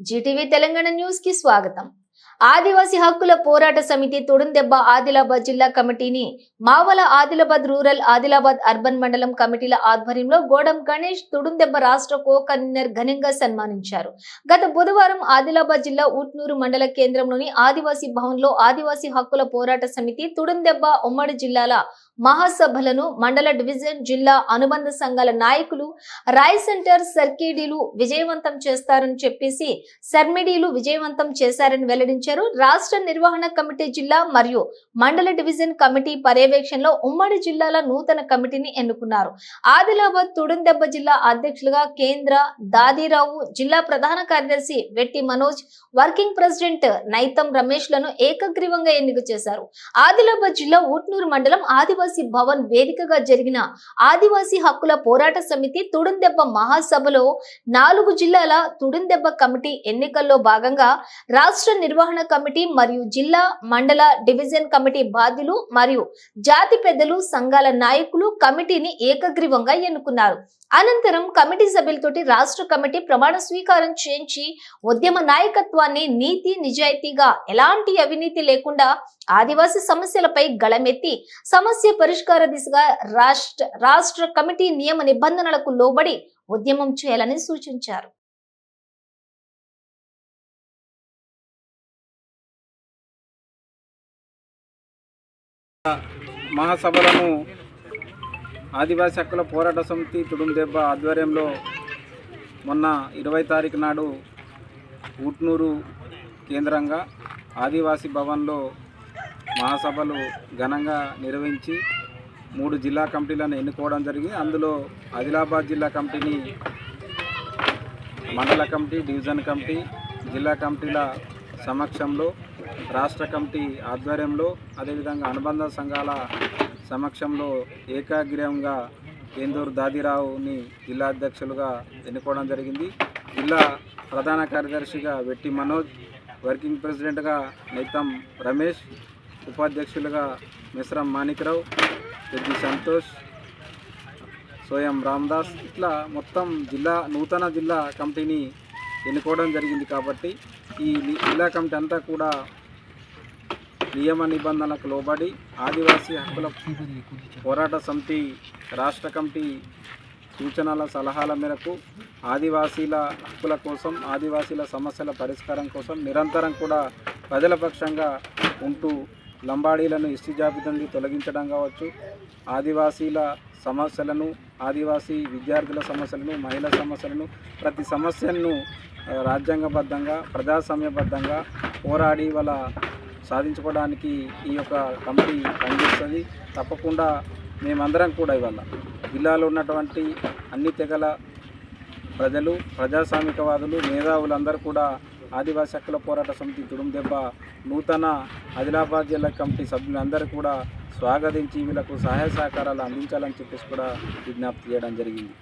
Zee TV Telangana న్యూస్కి స్వాగతం. ఆదివాసీ హక్కుల పోరాట సమితి తుడుందెబ్బ ఆదిలాబాద్ జిల్లా కమిటీని మావల ఆదిలాబాద్ రూరల్ ఆదిలాబాద్ అర్బన్ మండలం కమిటీల ఆధ్వర్యంలో గోడం గణేష్ తుడుందెబ్బ రాష్ట్ర కో కన్వీనర్ ఘనంగా సన్మానించారు. గత బుధవారం ఆదిలాబాద్ జిల్లా ఊట్నూరు మండల కేంద్రంలోని ఆదివాసీ భవన్లో ఆదివాసీ హక్కుల పోరాట సమితి తుడుందెబ్బ ఉమ్మడి జిల్లాల మహాసభలను మండల డివిజన్ జిల్లా అనుబంధ సంఘాల నాయకులు రాయ్ సెంటర్ సర్కిడీలు విజయవంతం చేస్తారని చెప్పేసి సర్మిడీలు విజయవంతం చేశారని వెల్లడించారు. రాష్ట్ర నిర్వహణ కమిటీ జిల్లా మరియు మండల డివిజన్ కమిటీ పర్యవేక్షణలో ఉమ్మడి జిల్లాల నూతన కమిటీని ఎన్నుకున్నారు. ఆదిలాబాద్ తుడుందెబ్బ జిల్లా అధ్యక్షులుగా కేంద్ర దాదిరావు జిల్లా ప్రధాన కార్యదర్శి వెట్టి మనోజ్ వర్కింగ్ ప్రెసిడెంట్ నైతం రమేష్లను ఏకగ్రీవంగా ఎన్నిక చేశారు. ఆదిలాబాద్ జిల్లా ఊట్నూరు మండలం ఆదివాసీ భవన్ వేదికగా జరిగిన ఆదివాసీ హక్కుల పోరాట సమితి తుడుందెబ్బ మహాసభలో నాలుగు జిల్లాల తుడుందెబ్బ కమిటీ ఎన్నికల్లో భాగంగా రాష్ట్ర నిర్వహణ కమిటీ మరియు జిల్లా మండల డివిజన్ కమిటీ బాధ్యులు మరియు జాతి పెద్దలు సంఘాల నాయకులు కమిటీని ఏకగ్రీవంగా ఎన్నుకున్నారు. అనంతరం కమిటీ సభ్యులతోటి రాష్ట్ర కమిటీ ప్రమాణ స్వీకారం చేయించి ఉద్యమ నాయకత్వాన్ని నీతి నిజాయితీగా ఎలాంటి అవినీతి లేకుండా ఆదివాసీ సమస్యలపై గళమెత్తి సమస్య పరిష్కార దిశగా రాష్ట్ర రాష్ట్ర కమిటీ నియమ నిబంధనలకు లోబడి ఉద్యమం చేయాలని సూచించారు. మహాసభలను ఆదివాసీ హక్కుల పోరాట సమితి తుడుందెబ్బ ఆధ్వర్యంలో మొన్న ఇరవై తారీఖు నాడు ఉట్నూరు కేంద్రంగా ఆదివాసీ భవన్లో మహాసభలు ఘనంగా నిర్వహించి మూడు జిల్లా కమిటీలను ఎన్నుకోవడం జరిగింది. అందులో ఆదిలాబాద్ జిల్లా కమిటీని మండల కమిటీ డివిజన్ కమిటీ జిల్లా కమిటీల సమక్షంలో రాష్ట్ర కమిటీ ఆధ్వర్యంలో అదేవిధంగా అనుబంధ సంఘాల సమక్షంలో ఏకాగ్రీయంగా కేందూరు దాదిరావుని జిల్లా అధ్యక్షులుగా ఎన్నుకోవడం జరిగింది. జిల్లా ప్రధాన కార్యదర్శిగా వెట్టి మనోజ్ వర్కింగ్ ప్రెసిడెంట్గా నైతం రమేష్ ఉపాధ్యక్షులుగా మిశ్రం మాణిక్రావు పెద్ది సంతోష్ సోయం రామ్దాస్ ఇట్లా మొత్తం జిల్లా నూతన జిల్లా కమిటీని ఎన్నుకోవడం జరిగింది కాబట్టి ఈ జిల్లా కమిటీ అంతా కూడా నియమ నిబంధనలకు లోబడి ఆదివాసీ హక్కుల పోరాట సమితి రాష్ట్ర కమిటీ సూచనల సలహాల మేరకు ఆదివాసీల హక్కుల కోసం ఆదివాసీల సమస్యల పరిష్కారం కోసం నిరంతరం కూడా ప్రజల పక్షంగా ఉంటూ లంబాడీలను ఎస్టీ జాబితా నుండి తొలగించడం కావచ్చు. ఆదివాసీల సమస్యలను ఆదివాసీ విద్యార్థుల సమస్యలను మహిళల సమస్యలను ప్రతి సమస్యను రాజ్యాంగబద్ధంగా ప్రజాస్వామ్యబద్ధంగా పోరాడి వాళ్ళ సాధించుకోవడానికి ఈ యొక్క కమిటీ పనిచేస్తుంది. తప్పకుండా మేమందరం కూడా ఇవాళ జిల్లాలో ఉన్నటువంటి అన్ని తెగల ప్రజలు ప్రజాస్వామికవాదులు మేధావులందరూ కూడా ఆదివాసీ హక్కుల పోరాట సమితి తుడుందెబ్బ నూతన ఆదిలాబాద్ జిల్లా కమిటీ సభ్యులందరూ కూడా స్వాగతించి వీళ్ళకు సహాయ సహకారాలు అందించాలని చెప్పేసి కూడా విజ్ఞప్తి చేయడం జరిగింది.